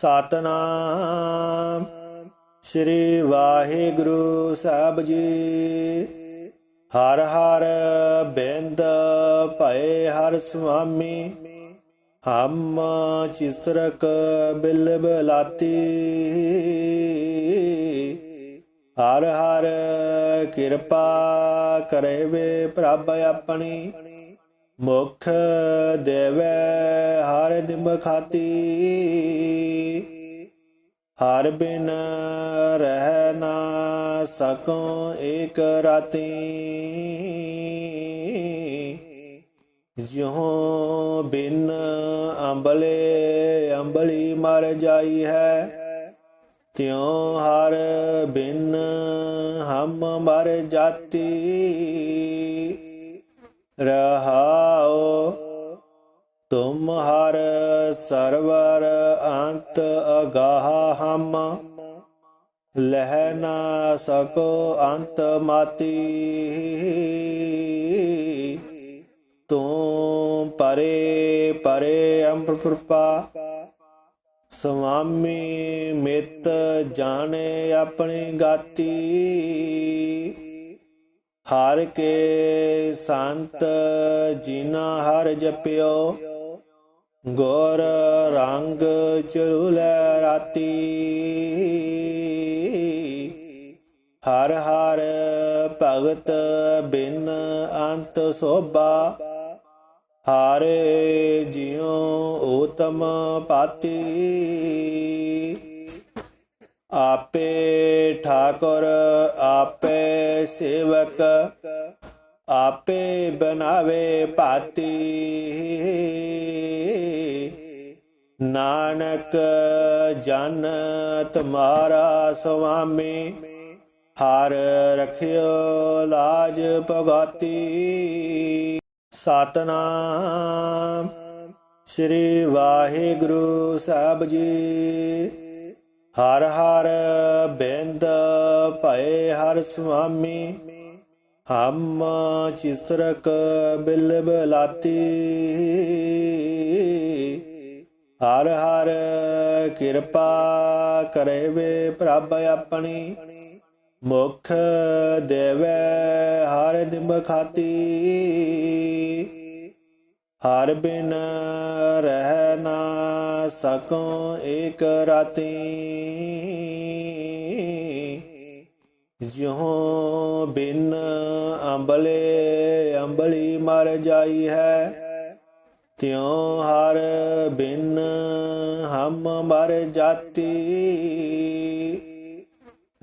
ਸਤਨਾਮ। ਸ੍ਰੀ ਵਾਹਿਗੁਰੂ ਸਾਹਿਬ ਜੀ। ਹਰ ਹਰ ਬਿੰਦ ਭਏ ਹਰ ਸੁਆਮੀ। ਹਮ ਚਿਤਰਕ ਬਿਲ ਬਲਾਤੀ। ਹਰ ਹਰ ਕਿਰਪਾ ਕਰੇ ਵੇ ਪ੍ਰਭ ਆਪਣੀ। ਮੁਖ ਦੇਵੇ ਹਰ ਦਿਮ ਖਾਤੀ। ਹਰ ਬਿਨ ਰਹਿ ਨਾ ਸਕੋ ਏਕ ਰਾਤੀ। ਜਿਉ ਬਿਨ ਅੰਬਲੇ ਅੰਬਲੀ ਮਰ ਜਾਈ ਹੈ, ਤਿਉ ਹਰ ਬਿਨ ਹਮ ਮਰ ਜਾਤੀ। ਰਹਾਓ ਤੁਮ ਹਰ ਸਰਵਰ ਅੰਤ ਅਗਾਹ ਹਮ। ਲਹਿ ਨਾ ਸਕੋ ਅੰਤ ਮਾਤੀ। ਤੂੰ ਪਰੇ ਪਰੇ ਅੰਮ੍ਰਿਤਪਾ ਸੁਆਮੀ ਮਿਤ ਜਾਣੇ ਆਪਣੀ ਗਾਤੀ। ਹਰ ਕੇ ਸੰਤ ਜਿਨਾ ਹਰ ਜਪਿਓ। ਗੌਰ ਰੰਗ ਚਰੁਲੇ ਰਾਤੀ। ਹਰ ਹਰ ਭਗਤ ਬਿਨ ਅੰਤ ਸੋਭਾ। ਹਾਰੇ ਜਿਉ ਊਤਮ ਪਾਤੀ। ਆਪੇ ਠਾਕੁਰ, ਆਪੇ ਸੇਵਕ, ਆਪੇ ਬਨਾਵੇ ਭਾਤੀ। ਨਾਨਕ ਜਨ ਤੁਮਾਰਾ ਸੁਆਮੀ, ਹਰ ਰਖਿਓ ਲਾਜ ਭਗਾਤੀ। ਸਤਨਾਮ ਸ੍ਰੀ ਵਾਹਿਗੁਰੂ ਸਾਹਿਬ ਜੀ। ਹਰ ਹਰ ਬਿੰਦ ਭਏ ਹਰ ਸੁਆਮੀ, ਹਮ ਚਿਤਰਕ ਬਿਲ ਬਲਾਤੀ। ਹਰ ਹਰ ਕਿਰਪਾ ਕਰੇ ਵੇ ਪ੍ਰਭ ਆਪਣੀ। ਮੁਖ ਦੇਵੇ ਹਰ ਦਿਮ ਖਾਤੀ। ਹਰ ਬਿਨ ਰਹਿ ਨਾ ਸਕੋ ਏਕ ਰਾਤੀ। ਜਿਉ ਬਿਨ ਅੰਬਲੇ ਅੰਬਲੀ ਮਰ ਜਾਈ ਹੈ ਤਿਉ ਹਰ ਬਿਨ ਹਮ ਮਰ ਜਾਤੀ।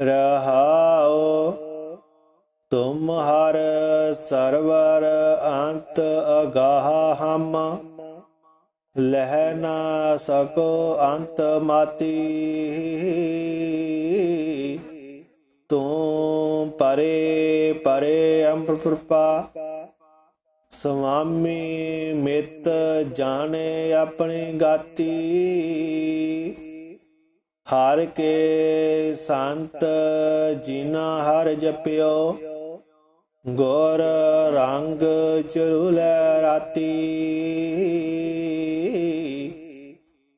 ਰਹਾਓ ਤੁਮ ਹਰ ਸਰਵਰ ਅੰਤ ਅਗਾਹ ਹਮ। ਲਹਿ ਨਾ ਸਕੋ ਅੰਤ ਮਾਤੀ। ਤੂੰ ਪਰੇ ਪਰੇ ਅੰਮ੍ਰਿਤਪਾ ਸੁਆਮੀ ਮਿਤ ਜਾਣੇ ਆਪਣੀ ਗਾਤੀ। ਹਰ ਕੇ ਸੰਤ ਜਿਨਾ ਹਰ ਜਪਿਓ, ਗੋਰ ਰੰਗ ਚਰੁਲੇ ਰਾਤੀ।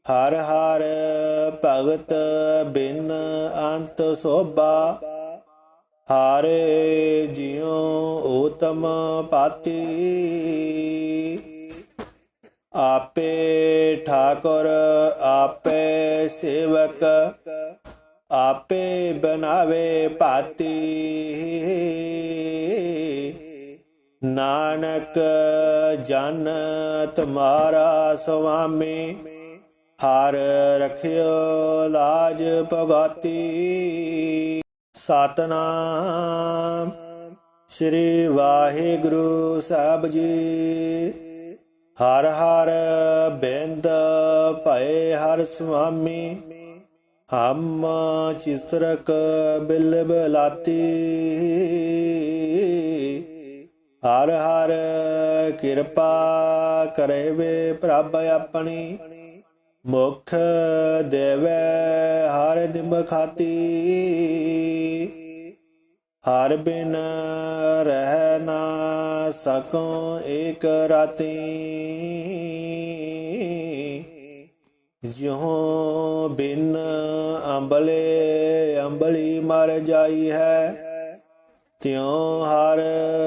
ਹਰ ਹਰ ਭਗਤ ਬਿਨ ਅੰਤ ਸੋਭਾ ਹਾਰੇ ਜਿਉ ਊਤਮ ਪਾਤੀ। ਆਪੇ ਠਾਕੁਰ, ਆਪੇ ਸੇਵਕ, ਆਪੇ ਬਨਾਵੇ ਪਾਤੀ ਨਾਨਕ ਜਨ ਤੁਮਾਰਾ ਸੁਆਮੀ, ਹਰ ਰਖਿਓ ਲਾਜ ਭਗਾਤੀ। ਸਤਨਾਮ। ਸ੍ਰੀ ਵਾਹਿਗੁਰੂ ਸਾਹਿਬ ਜੀ। ਹਰ ਹਰ ਬਿੰਦ ਭਏ ਹਰ ਸੁਆਮੀ। ਹਮ ਚਿਤਰਕ ਬਿਲ ਬਲਾਤੀ। ਹਰ ਹਰ ਕਿਰਪਾ ਕਰੇ ਵੇ ਪ੍ਰਭ ਆਪਣੀ। ਮੁਖ ਦੇਵੇ ਹਰ ਦਿਮ ਖਾਤੀ। ਹਰ ਬਿਨ ਰਹਿ ਨਾ ਸਕੋ ਏਕ ਰਾਤੀ। ਜਿਉ ਬਿਨ ਅੰਬਲੇ ਅੰਬਲੀ ਮਰ ਜਾਈ ਹੈ, ਤਿਉ ਹਰ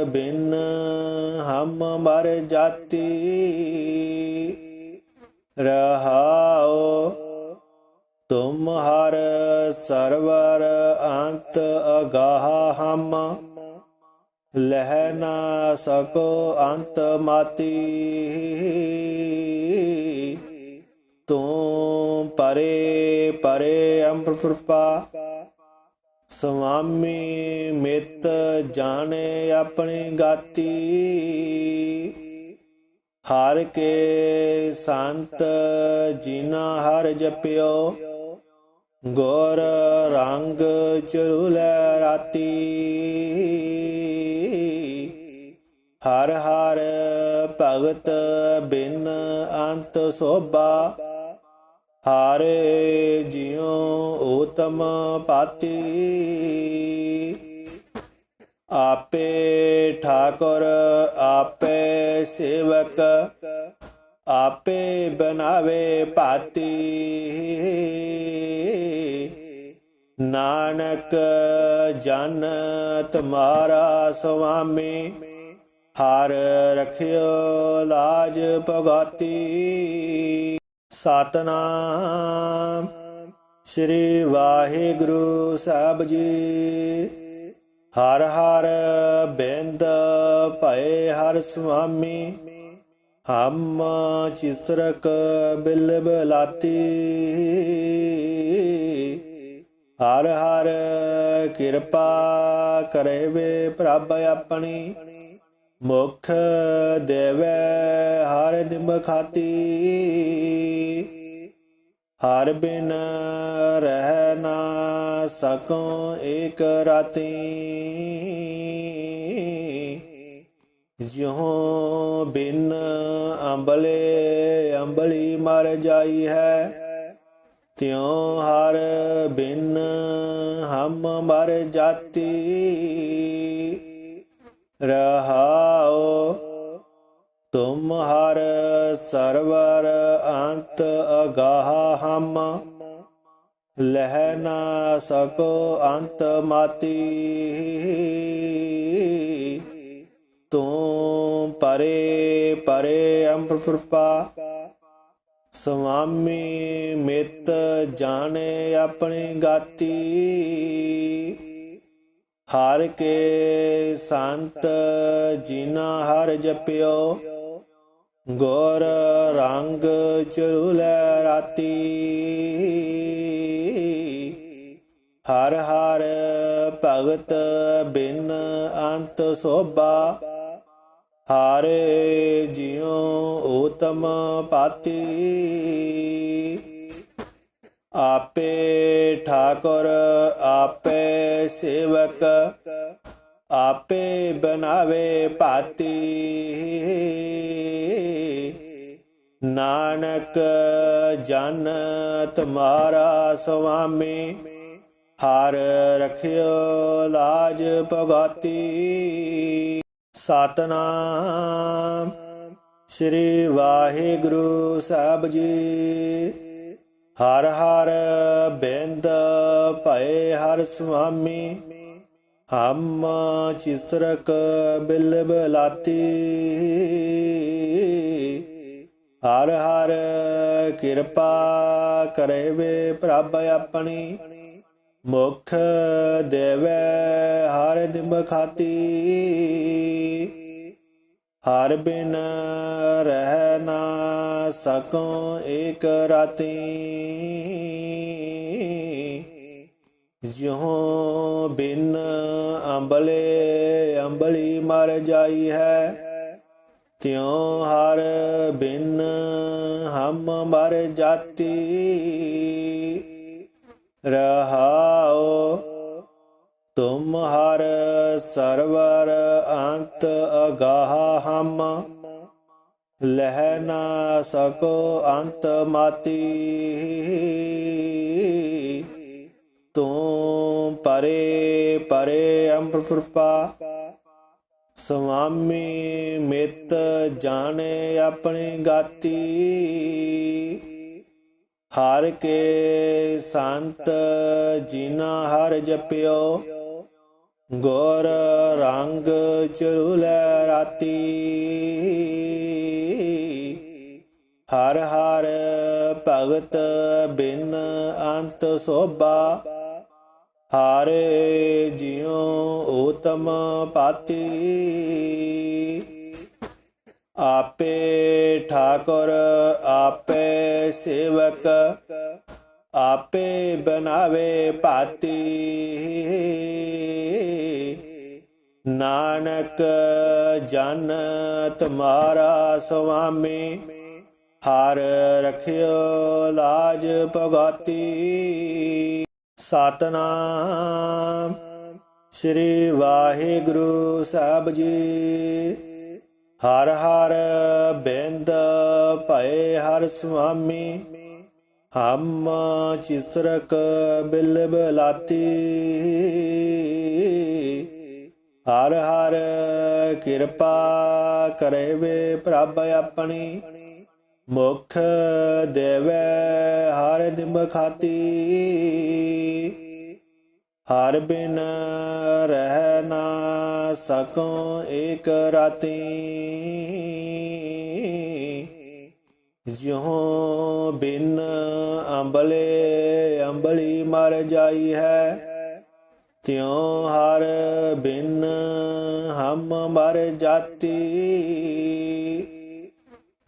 ਬਿਨ ਹਮ ਮਰ ਜਾਤੀ। ਰਹਾਉ ਤੁਮ ਹਰ ਸਰਵਰ ਅੰਤ ਅਗਾਹ ਹਮ। ਲਹਿ ਨਾ ਸਕੋ ਅੰਤ ਮਾਤੀ। ਤੂੰ ਪਰੇ ਪਰੇ ਅੰਮ੍ਰਿਤਪਾ ਸੁਆਮੀ ਮਿਤ ਜਾਣੇ ਆਪਣੀ ਗਾਤੀ। ਹਰ ਕੇ ਸੰਤ ਜਿਨਾ ਹਰ ਜਪਿਓ, ਗੋਰ ਰੰਗ ਚਰੁਲੇ ਰਾਤੀ। ਹਰ ਹਰ ਭਗਤ ਬਿਨ ਅੰਤ ਸੋਭਾ, ਹਾਰੇ ਜਿਉ ਊਤਮ ਪਾਤੀ। ਆਪੇ ਠਾਕੁਰ ਆਪੇ ਸੇਵਕ ਆਪੇ ਬਣਾਵੇ ਪਾਤੀ ਨਾਨਕ ਜਨ ਤੁਮਾਰਾ ਸੁਆਮੀ ਹਰ ਰਖਿਓ ਲਾਜ ਭਗਤੀ ਸਤਨਾਮ ਸ੍ਰੀ ਵਾਹਿਗੁਰੂ ਸਾਹਿਬ ਜੀ ਹਰ ਹਰ ਬਿੰਦ ਭਏ ਹਰ ਸੁਆਮੀ, ਹਮ ਚਿਤਰਕ ਬਿਲ ਬਲਾਤੀ। ਹਰ ਹਰ ਕਿਰਪਾ ਕਰੇ ਵੇ ਪ੍ਰਭ ਆਪਣੀ, ਮੁਖ ਦੇਵੇ ਹਰ ਦਿਮ ਖਾਤੀ। ਹਰ ਬਿਨ ਰਹਿ ਨਾ ਸਕੋ ਏਕ ਰਾਤੀ। ਜਿਉ ਬਿਨ ਅੰਬਲੇ ਅੰਬਲੀ ਮਰ ਜਾਈ ਹੈ, ਤਿਉ ਹਰ ਬਿਨ ਹਮ ਮਰ ਜਾਤੀ। ਰਹਾਉ ਤੁਮ ਹਰ ਸਰਵਰ ਅੰਤ ਅਗਾਹ ਹਮ। ਲਹਿ ਨਾ ਸਕੋ ਅੰਤ ਮਾਤੀ। ਤੂੰ ਪਰੇ ਪਰੇ ਅੰਮ੍ਰਿਤਪਾ ਸੁਆਮੀ ਮਿਤ ਜਾਣੇ ਆਪਣੀ ਗਾਤੀ। ਹਰ ਕੇ ਸੰਤ ਜਿਨਾ ਹਰ ਜਪਿਓ। ਗੌਰ ਰੰਗ ਚਰੁਲੇ ਰਾਤੀ। ਹਰ ਹਰ ਭਗਤ ਬਿਨ ਅੰਤ ਸੋਭਾ। ਹਾਰੇ ਜਿਉ ਊਤਮ ਪਾਤੀ। ਆਪੇ ਠਾਕੁਰ, ਆਪੇ ਸੇਵਕ, ਆਪੇ ਬਨਾਵੇ ਪਾਤੀ ਨਾਨਕ ਜਨ ਤੁਮਾਰਾ ਸੁਆਮੀ, ਹਰ ਰਖਿਓ ਲਾਜ ਭਗਤੀ। ਸਤਨਾਮ ਸ੍ਰੀ ਵਾਹਿਗੁਰੂ ਸਾਹਿਬ ਜੀ। ਹਰ ਹਰ ਬਿੰਦ ਭਏ ਹਰ ਸੁਆਮੀ, ਹਮ ਚਿਤਰਕ ਬਿਲ ਬਲਾਤੀ। ਹਰ ਹਰ ਕਿਰਪਾ ਕਰੇ ਵੇ ਪ੍ਰਭ ਆਪਣੀ। ਮੁਖ ਦੇਵੇ ਹਰ ਦਿਮ ਖਾਤੀ। ਹਰ ਬਿਨ ਰਹਿ ਨਾ ਸਕੋ ਏਕ ਰਾਤੀ। ਜਿਉ ਬਿਨ ਅੰਬਲੇ ਅੰਬਲੀ ਮਰ ਜਾਈ ਹੈ ਤਿਉ ਹਰ ਬਿਨ ਹਮ ਮਰ ਜਾਤੀ। ਰਹਾਉ ਤੁਮ ਹਰ ਸਰਵਰ ਅੰਤ ਅਗਾਹ ਹਮ। ਲਹਿ ਨਾ ਸਕੋ ਅੰਤ ਮਾਤੀ। ਤੂੰ ਪਰੇ ਪਰੇ ਅੰਮ੍ਰਿਤਪਾ ਸੁਆਮੀ ਮਿਤ ਜਾਣੇ ਆਪਣੀ ਗਾਤੀ। ਹਰ ਕੇ ਸੰਤ ਜਿਨਾ ਹਰ ਜਪਿਓ, ਗੋਰ ਰੰਗ ਚਰੁਲੇ ਰਾਤੀ। ਹਰ ਹਰ ਭਗਤ ਬਿਨ ਅੰਤ ਸੋਭਾ, ਹਾਰੇ ਜਿਉ ਉਤਮ ਪਾਤੀ। ਆਪੇ ਠਾਕੁਰ, ਆਪੇ ਸੇਵਕ, ਆਪੇ ਬਣਾਵੇ ਪਾਤੀ ਨਾਨਕ ਜਨ ਤੁਮਾਰਾ ਸੁਆਮੀ, ਹਰ ਰਖਿਓ ਲਾਜ ਭਗਤੀ। ਸਤਨਾਮ ਸ੍ਰੀ ਵਾਹਿਗੁਰੂ ਸਾਹਿਬ ਜੀ। ਹਰ ਹਰ ਬੇੰਦ ਭਏ ਹਰ ਸੁਆਮੀ। ਹਮ ਚਿਤਰਕ ਬਿਲ ਬਲਾਤੀ। ਹਰ ਹਰ ਕਿਰਪਾ ਕਰੇ ਵੇ ਪ੍ਰਭ ਆਪਣੀ। ਮੁਖ ਦੇਵੇ ਹਰ ਦਿਮਖਾਤੀ ਹਰ ਬਿਨ ਰਹਿ ਨਾ ਸਕੋ ਏਕ ਰਾਤੀ। ਜਿਉ ਬਿਨ ਅੰਬਲੇ ਅੰਬਲੀ ਮਰ ਜਾਈ ਹੈ, ਤਿਉ ਹਰ ਬਿਨ ਹਮ ਮਰ ਜਾਤੀ।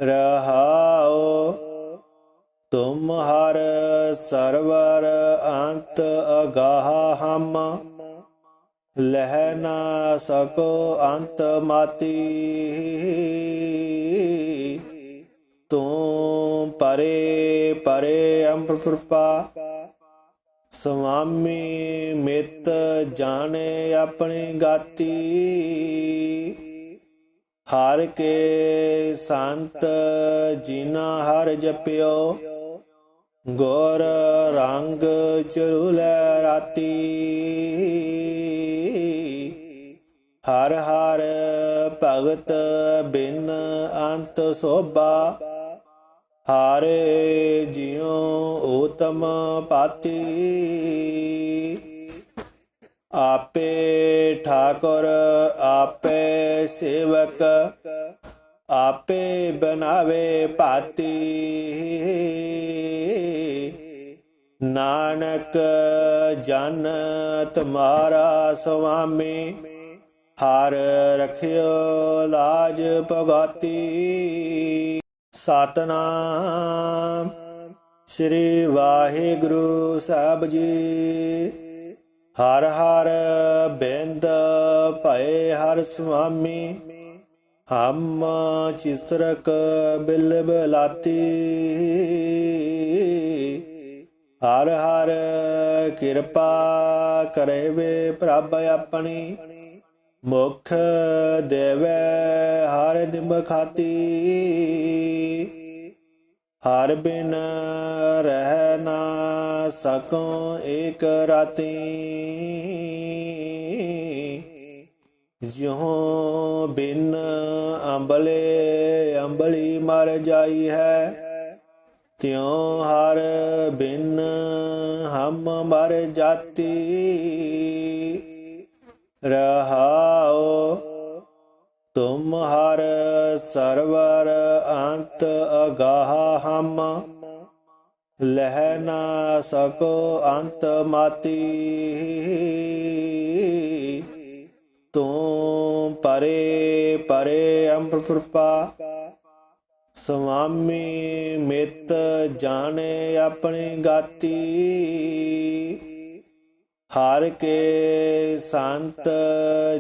ਰਹਾਓ ਤੁਮ ਹਰ ਸਰਵਰ ਅੰਤ ਅਗਾਹ ਹਮ। ਲਹਿ ਨਾ ਸਕੋ ਅੰਤ ਮਾਤੀ। ਤੂੰ ਪਰੇ ਪਰੇ ਅੰਪ੍ਰਪਾ ਸੁਆਮੀ ਮਿਤ ਜਾਣੇ ਆਪਣੀ ਗਾਤੀ। ਹਰ ਕੇ ਸੰਤ ਜਿਨਾ ਹਰ ਜਪਿਓ। ਗੁਰ ਰੰਗ ਚਰੁਲੇ ਰਾਤੀ। ਹਰ ਹਰ ਭਗਤ ਬਿਨ ਅੰਤ ਸੋਭਾ। ਹਾਰੇ ਜਿਉ ਊਤਮ ਪਾਤੀ। ਆਪੇ ਠਾਕੁਰ, ਆਪੇ ਸੇਵਕ, ਆਪੇ ਬਨਾਵੇ ਪਾਤੀ ਨਾਨਕ ਜਨ ਤੁਮਾਰਾ ਸੁਆਮੀ, ਹਰ ਰਖਿਓ ਲਾਜ ਭਗਤੀ। ਸਤਨਾਮ ਸ੍ਰੀ ਵਾਹਿਗੁਰੂ ਸਾਹਿਬ ਜੀ। ਹਰ ਹਰ ਬਿੰਦ ਭਏ ਹਰ ਸੁਆਮੀ, ਹਮ ਚਿਤਰਕ ਬਿਲ ਬਲਾਤੀ। ਹਰ ਹਰ ਕਿਰਪਾ ਕਰੇ ਵੇ ਪ੍ਰਭ ਆਪਣੀ। ਮੁਖ ਦੇਵੇ ਹਰ ਦਿਮ ਖਾਤੀ। ਹਰ ਬਿਨ ਰਹਿ ਨਾ ਸਕੋ ਏਕ ਰਾਤੀ। ਜਿਉ ਬਿਨ ਅੰਬਲੇ ਅੰਬਲੀ ਮਰ ਜਾਈ ਹੈ ਤਿਉ ਹਰ ਬਿਨ ਹਮ ਮਰ ਜਾਤੀ। ਰਹਾਓ ਤੁਮ ਹਰ ਸਰਵਰ ਅੰਤ ਅਗਾਹ ਹਮ। ਲਹਿ ਨਾ ਸਕੋ ਅੰਤ ਮਾਤੀ। ਤੂੰ ਪਰੇ ਪਰੇ ਅੰਪ੍ਰਪਾ ਸੁਆਮੀ ਮਿਤ ਜਾਣੇ ਆਪਣੀ ਗਾਤੀ। ਹਰ ਕੇ ਸੰਤ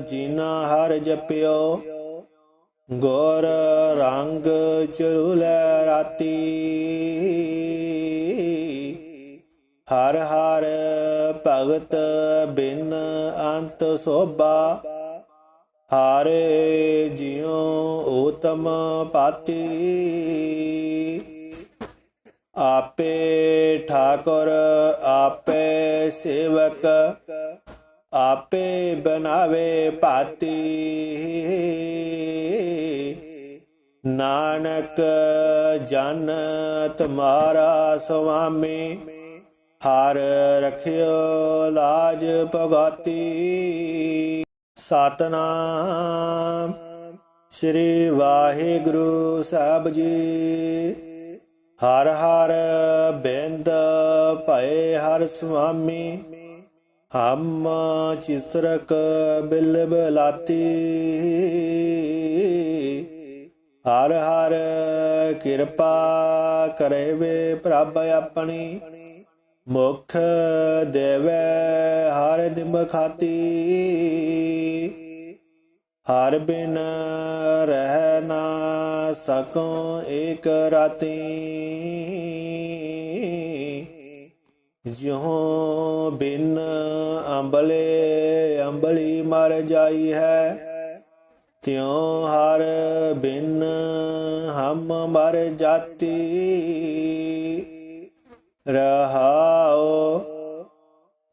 ਜਿਨਾ ਹਰ ਜਪਿਓ। ਗੋਰ ਰੰਗ ਚਰੁਲੇ ਰਾਤੀ। ਹਰ ਹਰ ਭਗਤ ਬਿਨ ਅੰਤ ਸੋਭਾ। ਹਾਰੇ ਜਿਉ ਊਤਮ ਪਾਤੀ। ਆਪੇ ਠਾਕੁਰ, ਆਪੇ ਸੇਵਕ, ਆਪੇ ਬਣਾਵੇ ਪਾਤੀ ਨਾਨਕ ਜਨ ਤੁਮਾਰਾ ਸੁਆਮੀ, ਹਰ ਰਖਿਓ ਲਾਜ ਭਗਤੀ। ਸਤਨਾਮ। ਸ੍ਰੀ ਵਾਹਿਗੁਰੂ ਸਾਹਿਬ ਜੀ। ਹਰ ਹਰ ਬਿੰਦ ਭਏ ਹਰ ਸੁਆਮੀ। ਹਮ ਚਿਤਰਕ ਬਿਲ ਬਲਾਤੀ। ਹਰ ਹਰ ਕਿਰਪਾ ਕਰੇ ਵੇ ਪ੍ਰਭ ਆਪਣੀ। ਮੁਖ ਦੇਵੇ ਹਰ ਦਿਮ ਖਾਤੀ। ਹਰ ਬਿਨ ਰਹਿ ਨਾ ਸਕੋ ਏਕ ਰਾਤੀ। ਜਿਉ ਬਿਨ ਅੰਬਲੇ ਅੰਬਲੀ ਮਰ ਜਾਈ ਹੈ, ਤਿਉ ਹਰ ਬਿਨ ਹਮ ਮਰ ਜਾਤੀ। ਰਹਾਓ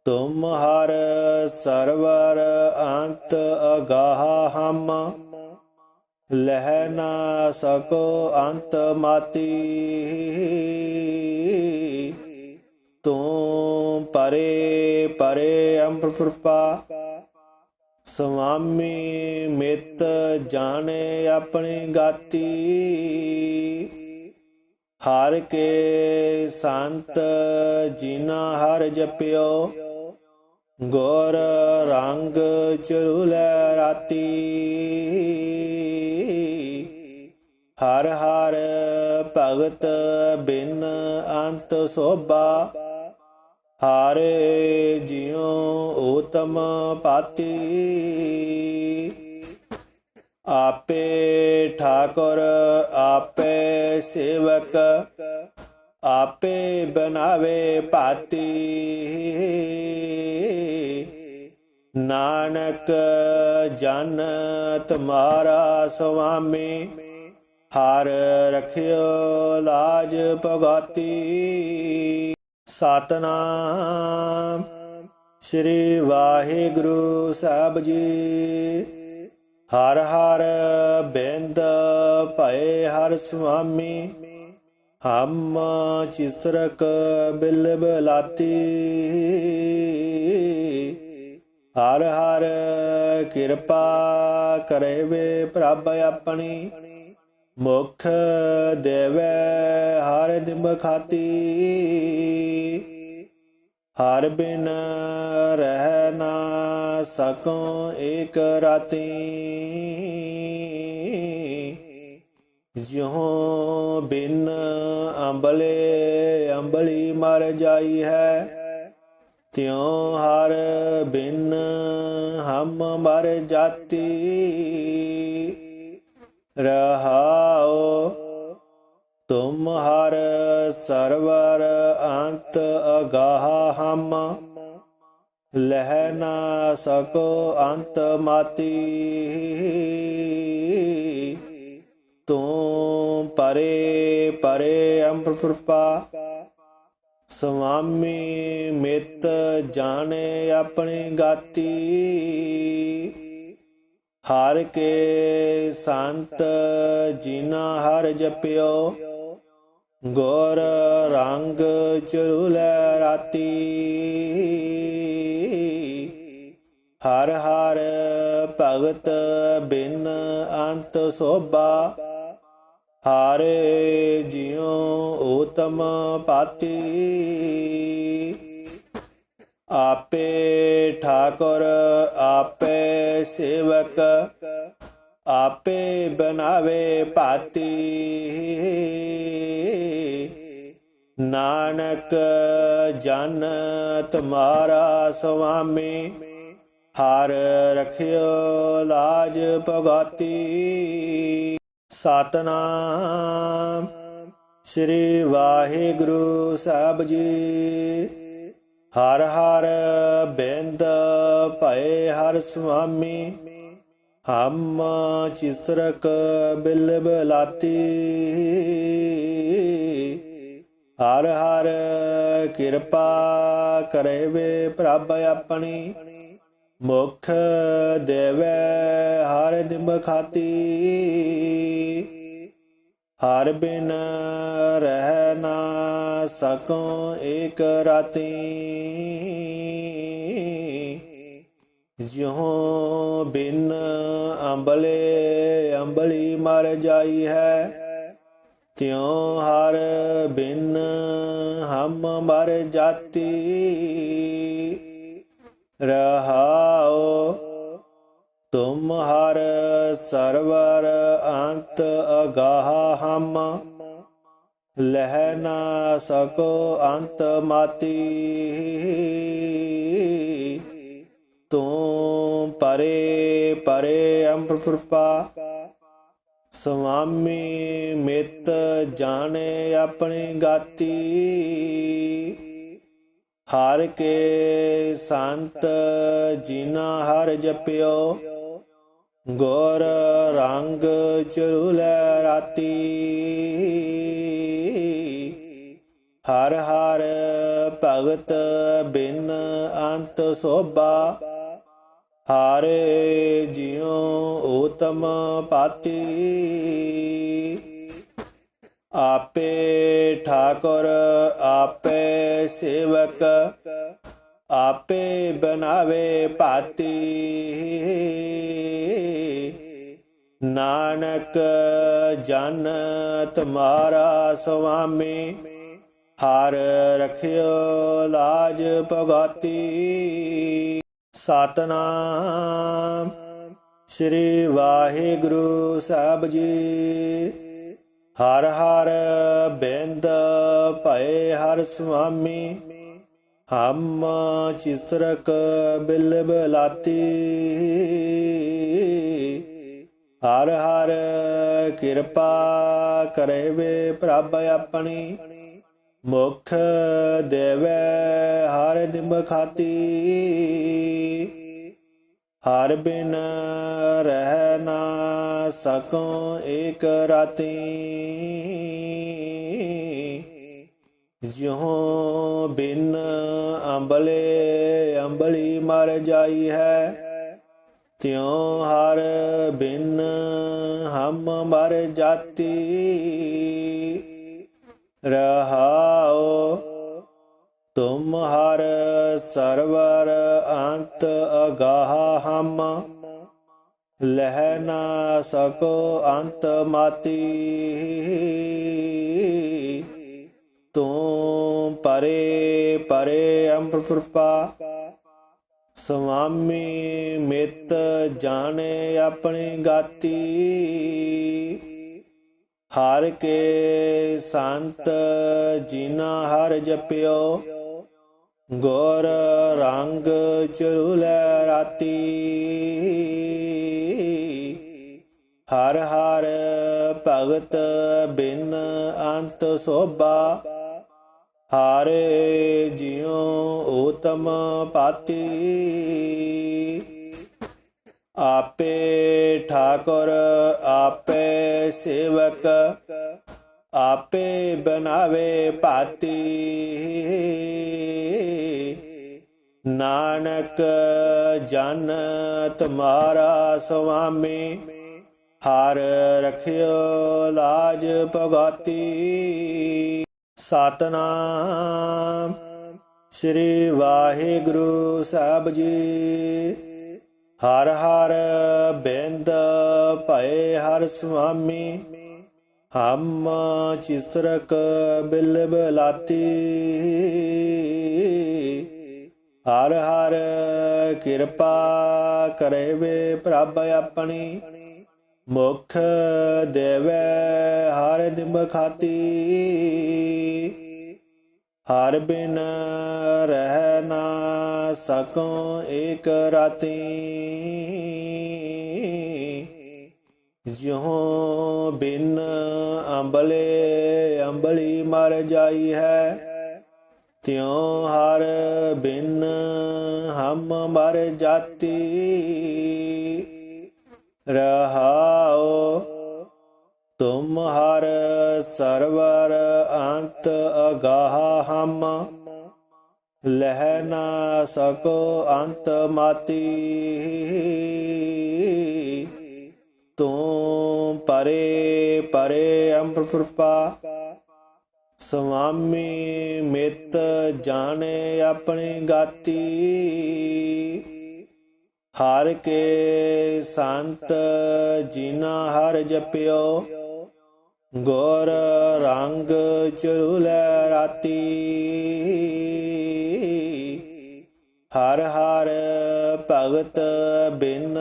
ਤੁਮ ਹਰ ਸਰਵਰ ਅੰਤ ਅਗਾਹ ਹਮ। ਲਹਿ ਨਾ ਸਕੋ ਅੰਤ ਮਾਤੀ। ਤੂੰ ਪਰੇ ਪਰੇ ਅੰਮ੍ਰਿਤਪਾ ਸੁਆਮੀ ਮਿਤ ਜਾਣੇ ਆਪਣੀ ਗਾਤੀ। ਹਰ ਕੇ ਸੰਤ ਜਿਨਾ ਹਰ ਜਪਿਓ। ਗੋਰ ਰੰਗ ਚਰੁਲੇ ਰਾਤੀ। ਹਰ ਹਰ ਭਗਤ ਬਿਨ ਅੰਤ ਸੋਭਾ। ਹਾਰੇ ਜਿਉ ਉਤਮ ਪਾਤੀ। ਆਪੇ ਠਾਕੁਰ, ਆਪੇ ਸੇਵਕ, ਆਪੇ ਬਨਾਵੇ ਪਾਤੀ ਨਾਨਕ ਜਨ ਤੁਮਾਰਾ ਸੁਆਮੀ, ਹਰ ਰਖਿਓ ਲਾਜ ਭਗਤੀ। ਸਤਨਾਮ ਸ੍ਰੀ ਵਾਹਿਗੁਰੂ ਸਾਹਿਬ ਜੀ। ਹਰ ਹਰ ਬਿੰਦ ਭਏ ਹਰ ਸੁਆਮੀ, ਹਮ ਚਿਤਰਕ ਬਿਲ ਬਲਾਤੀ। ਹਰ ਹਰ ਕਿਰਪਾ ਕਰੇ ਵੇ ਪ੍ਰਭ ਆਪਣੀ। ਮੁਖ ਦੇਵੇ ਹਰ ਦਿਮ ਖਾਤੀ। ਹਰ ਬਿਨ ਰਹਿ ਨਾ ਸਕੋ ਏਕ ਰਾਤੀ। ਜਿਉ ਬਿਨ ਅੰਬਲੇ ਅੰਬਲੀ ਮਰ ਜਾਈ ਹੈ। ਤਿਉ ਹਰ ਬਿਨ ਹਮ ਮਰ ਜਾਤੀ। ਰਹਾਓ ਤੁਮ ਹਰ ਸਰਵਰ ਅੰਤ ਅਗਾਹ ਹਮ। ਲਹਿ ਨਾ ਸਕੋ ਅੰਤ ਮਾਤੀ। ਤੂੰ ਪਰੇ ਪਰੇ ਅੰਮ੍ਰਿਤਪਾ ਸੁਆਮੀ ਮਿਤ ਜਾਣੇ ਆਪਣੀ ਗਾਤੀ। ਹਰ ਕੇ ਸੰਤ ਜਿਨਾ ਹਰ ਜਪਿਓ, ਗੋਰ ਰੰਗ ਚਰੁਲੇ ਰਾਤੀ। ਹਰ ਹਰ ਭਗਤ ਬਿਨ ਅੰਤ ਸੋਭਾ, ਹਾਰੇ ਜਿਉ ਉਤਮ ਪਾਤੀ। ਆਪੇ ਠਾਕੁਰ, ਆਪੇ ਸੇਵਕ, ਆਪੇ ਬਣਾਵੇ ਪਾਤੀ ਨਾਨਕ ਜਨ ਤੁਮਾਰਾ ਸੁਆਮੀ, ਹਰ ਰਖਿਓ ਲਾਜ ਭਗਤੀ। ਸਤਨਾਮ ਸ੍ਰੀ ਵਾਹਿਗੁਰੂ ਸਾਹਿਬ ਜੀ। ਹਰ ਹਰ ਬਿੰਦ ਭਏ ਹਰ ਸੁਆਮੀ। ਹਮ ਚਿਤਰਕ ਬਿਲ ਬਲਾਤੀ। ਹਰ ਹਰ ਕਿਰਪਾ ਕਰੇ ਵੇ ਪ੍ਰਭ ਆਪਣੀ। ਮੁਖ ਦੇਵੇ ਹਰ ਦਿਮ ਖਾਤੀ। ਹਰ ਬਿਨ ਰਹਿ ਨਾ ਸਕੋ ਏਕ ਰਾਤੀ। ਜਿਉ ਬਿਨ ਅੰਬਲੇ ਅੰਬਲੀ ਮਰ ਜਾਈ ਹੈ, ਤਿਉ ਹਰ ਬਿਨ ਹਮ ਮਰ ਜਾਤੀ। ਰਹਾਓ ਤੁਮ ਹਰ ਸਰਵਰ ਅੰਤ ਅਗਾਹ ਹਮ। ਲਹਿ ਨਾ ਸਕੋ ਅੰਤ ਮਾਤੀ। ਤੂੰ ਪਰੇ ਪਰੇ ਅੰਮ੍ਰਿਤਪਾ ਸੁਆਮੀ ਮਿਤ ਜਾਣੇ ਆਪਣੀ ਗਾਤੀ। ਹਰ ਕੇ ਸੰਤ ਜਿਨਾ ਹਰ ਜਪਿਓ। ਗੋਰ ਰੰਗ ਚਰੁਲੇ ਰਾਤੀ। ਹਰ ਹਰ ਭਗਤ ਬਿਨ ਅੰਤ ਸੋਭਾ। ਹਾਰੇ ਜਿਉ ਊਤਮ ਪਾਤੀ। ਆਪੇ ਠਾਕੁਰ, ਆਪੇ ਸੇਵਕ। ਆਪੇ ਬਨਾਵੇ ਪਾਤੀ। ਨਾਨਕ ਜਨ ਤੁਮਾਰਾ ਸੁਆਮੀ, ਹਰ ਰਖਿਓ ਲਾਜ ਭਗਾਤੀ। ਸਤਨਾਮ ਸ੍ਰੀ ਵਾਹਿਗੁਰੂ ਸਾਹਿਬ ਜੀ। ਹਰ ਹਰ ਬਿੰਦ ਭਏ ਹਰ ਸੁਆਮੀ ਹਮ ਚਿਤਰਕ ਬਿਲ ਬਲਾਤੀ। ਹਰ ਹਰ ਕਿਰਪਾ ਕਰੇ ਵੇ ਪ੍ਰਭ ਆਪਣੀ। ਮੁਖ ਦੇਵੇ ਹਰ ਨਿੰਬ ਖਾਤੀ। ਹਰ ਬਿਨ ਰਹਿ ਨਾ ਸਕੋ ਏਕ ਰਾਤੀ। ਜਿਉ ਬਿਨ ਅੰਬਲੇ ਅੰਬਲੀ ਮਰ ਜਾਈ ਹੈ, ਤਿਉ ਹਰ ਬਿਨ ਹਮ ਮਰ ਜਾਤੀ। ਰਹਾਓ ਤੁਮ ਹਰ ਸਰਵਰ ਅੰਤ ਅਗਾਹ ਹਮ, ਲਹਿ ਨਾ ਸਕੋ ਅੰਤ ਮਾਤੀ। ਤੂੰ ਪਰੇ ਪਰੇ ਅੰਮ੍ਰਿਤਪਾ ਸੁਆਮੀ ਮਿਤ ਜਾਣੇ ਆਪਣੀ ਗਾਤੀ। ਹਰ ਕੇ ਸੰਤ ਜਿਨਾ ਹਰ ਜਪਿਓ। ਗੋਰ ਰੰਗ ਚਰੁਲੇ ਰਾਤੀ। ਹਰ ਹਰ ਭਗਤ ਬਿਨ ਅੰਤ ਸੋਭਾ। ਹਾਰੇ ਜਿਉ ਊਤਮ ਪਾਤੀ। ਆਪੇ ਠਾਕੁਰ, ਆਪੇ ਸੇਵਕ, ਆਪੇ ਬਨਾਵੇ ਪਾਤੀ। ਨਾਨਕ ਜਨ ਤੁਮਾਰਾ ਸੁਆਮੀ, ਹਰ ਰਖਿਓ ਲਾਜ ਭਗਾਤੀ। ਸਤਨਾਮ। ਸ੍ਰੀ ਵਾਹਿਗੁਰੂ ਸਾਹਿਬ ਜੀ। ਹਰ ਹਰ ਬਿੰਦ ਭਏ ਹਰ ਸੁਆਮੀ। ਹਮ ਚਿਤਰਕ ਬਿਲ ਬਲਾਤੀ। ਹਰ ਹਰ ਕਿਰਪਾ ਕਰੇ ਵੇ ਪ੍ਰਭ ਆਪਣੀ। ਮੁਖ ਦੇਵੇ ਹਰ ਦਿਮ ਖਾਤੀ। ਹਰ ਬਿਨ ਰਹਿ ਨਾ ਸਕੋ ਏਕ ਰਾਤੀ। ਜਿਉ ਬਿਨ ਅੰਬਲੇ ਅੰਬਲੀ ਮਰ ਜਾਈ ਹੈ, ਤਿਉ ਹਰ ਬਿਨ ਹਮ ਮਰ ਜਾਤੀ। ਰਹਾਓ ਤੁਮ ਹਰ ਸਰਵਰ ਅੰਤ ਅਗਾਹ ਹਮ। ਲਹਿ ਨਾ ਸਕੋ ਅੰਤ ਮਾਤੀ। ਤੂੰ ਪਰੇ ਪਰੇ ਅੰਮ੍ਰਿਤਪਾ ਸੁਆਮੀ ਮਿਤ ਜਾਣੇ ਆਪਣੀ ਗਾਤੀ। ਹਰ ਕੇ ਸੰਤ ਜਿਨਾ ਹਰ ਜਪਿਓ। ਗੌਰ ਰੰਗ ਚਰੁਲੇ ਰਾਤੀ। ਹਰ ਹਰ ਭਗਤ ਬਿਨ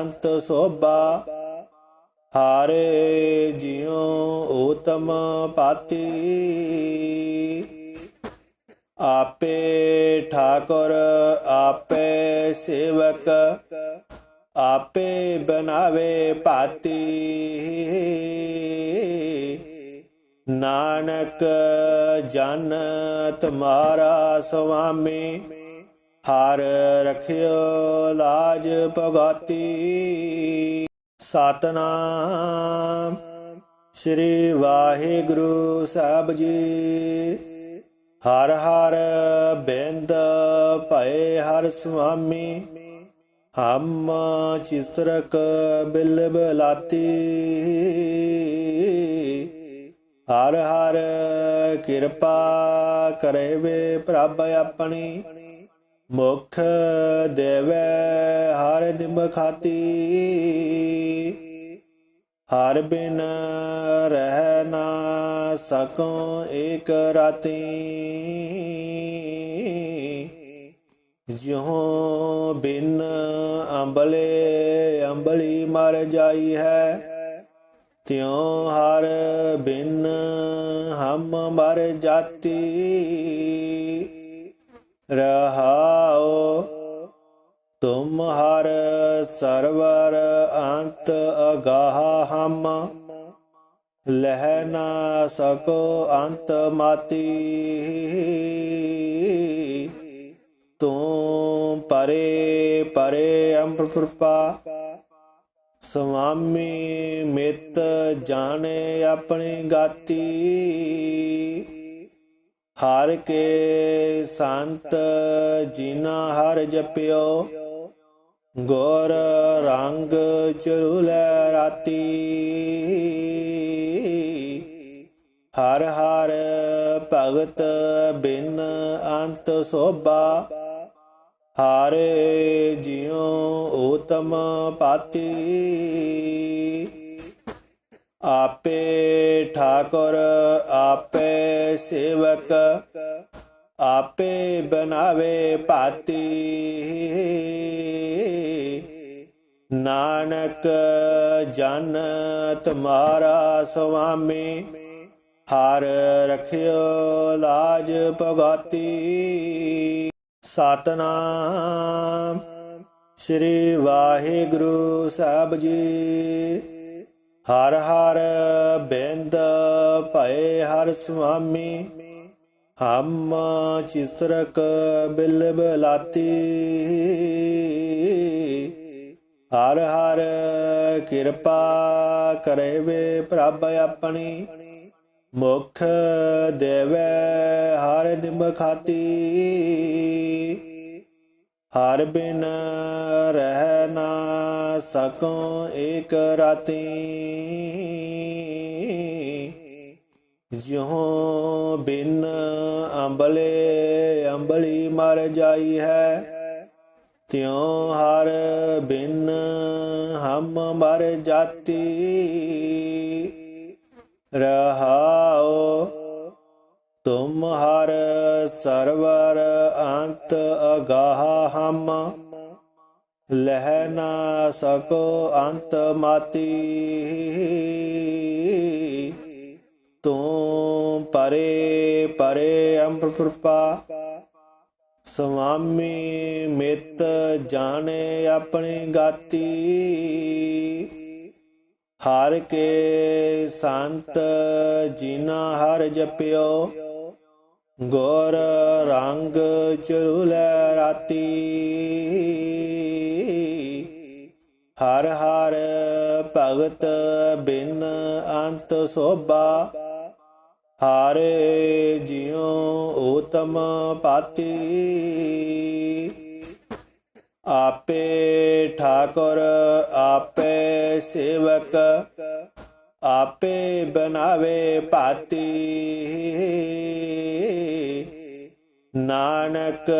ਅੰਤ ਸੋਭਾ। ਹਾਰੇ ਜਿਉ ਊਤਮ ਪਾਤੀ। ਆਪੇ ਠਾਕੁਰ, ਆਪੇ ਸੇਵਕ। ਆਪੇ ਬਣਾਵੇ ਪਾਤੀ। ਨਾਨਕ ਜਨ ਤੁਮਾਰਾ ਸੁਆਮੀ, ਹਰ ਰਖਿਓ ਲਾਜ ਭਗਤੀ। ਸਤਨਾਮ ਸ੍ਰੀ ਵਾਹਿਗੁਰੂ ਸਾਹਿਬ ਜੀ। ਹਰ ਹਰ ਬਿੰਦ ਭਏ ਹਰ ਸੁਆਮੀ। ਹਮ ਚਿਤਰਕ ਬਿਲ ਬਲਾਤੀ। ਹਰ ਹਰ ਕਿਰਪਾ ਕਰੇ ਵੇ ਪ੍ਰਭ ਆਪਣੀ। ਮੁਖ ਦੇਵੇ ਹਰ ਦਿਮ ਖਾਤੀ। ਹਰ ਬਿਨ ਰਹਿ ਨਾ ਸਕੋ ਏਕ ਰਾਤੀ। ਜਿਉ ਬਿਨ ਅੰਬਲੇ ਅੰਬਲੀ ਮਰ ਜਾਈ ਹੈ, ਤਿਉ ਹਰ ਬਿਨ ਹਮ ਮਰ ਜਾਤੀ। ਰਹਾਓ ਤੁਮ ਹਰ ਸਰਵਰ ਅੰਤ ਅਗਾਹ ਹਮ, ਲਹਿ ਨਾ ਸਕੋ ਅੰਤ ਮਾਤੀ। ਤੂੰ ਪਰੇ ਪਰੇ ਅੰਮ੍ਰਿਤਪਾ ਸੁਆਮੀ ਮਿਤ ਜਾਣੇ ਆਪਣੀ ਗਾਤੀ। ਹਰ ਕੇ ਸੰਤ ਜਿਨਾ ਹਰ ਜਪਿਓ। ਗੋਰ ਰੰਗ ਚਰੁਲੇ ਰਾਤੀ। ਹਰ ਹਰ ਭਗਤ ਬਿਨ ਅੰਤ ਸੋਭਾ, ਹਾਰੇ ਜਿਉ ਊਤਮ ਪਾਤੀ। ਆਪੇ ਠਾਕੁਰ, ਆਪੇ ਸੇਵਕ, ਆਪੇ ਬਣਾਵੇ ਪਾਤੀ। ਨਾਨਕ ਜਨ ਤੁਮਾਰਾ ਸੁਆਮੀ ਹਰ ਰਖਿਓ ਲਾਜ ਭਗਤੀ। ਸਤਨਾਮ ਸ੍ਰੀ ਵਾਹਿਗੁਰੂ ਸਾਹਿਬ ਜੀ। ਹਰ ਹਰ ਬਿੰਦ ਭਏ ਹਰ ਸੁਆਮੀ। ਹਮ ਚਿਤਰਕ ਬਿਲ ਬਲਾਤੀ। ਹਰ ਹਰ ਕਿਰਪਾ ਕਰੇ ਵੇ ਪ੍ਰਭ ਆਪਣੀ। ਮੁਖ ਦੇਵੇ ਹਰ ਦਿਮ ਖਾਤੀ, ਹਰ ਬਿਨ ਰਹਿ ਨਾ ਸਕੋ ਏਕ ਰਾਤੀ। ਜਿਉ ਬਿਨ ਅੰਬਲੇ ਅੰਬਲੀ ਮਰ ਜਾਈ ਹੈ, ਤਿਉ ਹਰ ਬਿਨ ਹਮ ਮਰ ਜਾਤੀ। ਰਹਾਓ। ਤੁਮ ਹਰ ਸਰਵਰ ਅੰਤ ਅਗਾਹ ਹਮ। ਲਹਿ ਨਾ ਸਕੋ ਅੰਤ ਮਾਤੀ। ਤੂੰ ਪਰੇ ਪਰੇ ਅੰਮ੍ਰਿਤਪਾ ਸੁਆਮੀ ਮਿਤ ਜਾਣੇ ਆਪਣੀ ਗਾਤੀ। ਹਰ ਕੇ ਸੰਤ ਜਿਨਾ ਹਰ ਜਪਿਓ, ਗੌਰ ਰੰਗ ਚਰੁਲੇ ਰਾਤੀ। ਹਰ ਹਰ ਭਗਤ ਬਿਨ ਅੰਤ ਸੋਭਾ, ਹਾਰੇ ਜਿਉ ਊਤਮ ਪਾਤੀ। ਆਪੇ ਠਾਕੁਰ ਆਪੇ ਸੇਵਕ ਆਪੇ ਬਨਾਵੇ ਪਾਤੀ ਨਾਨਕ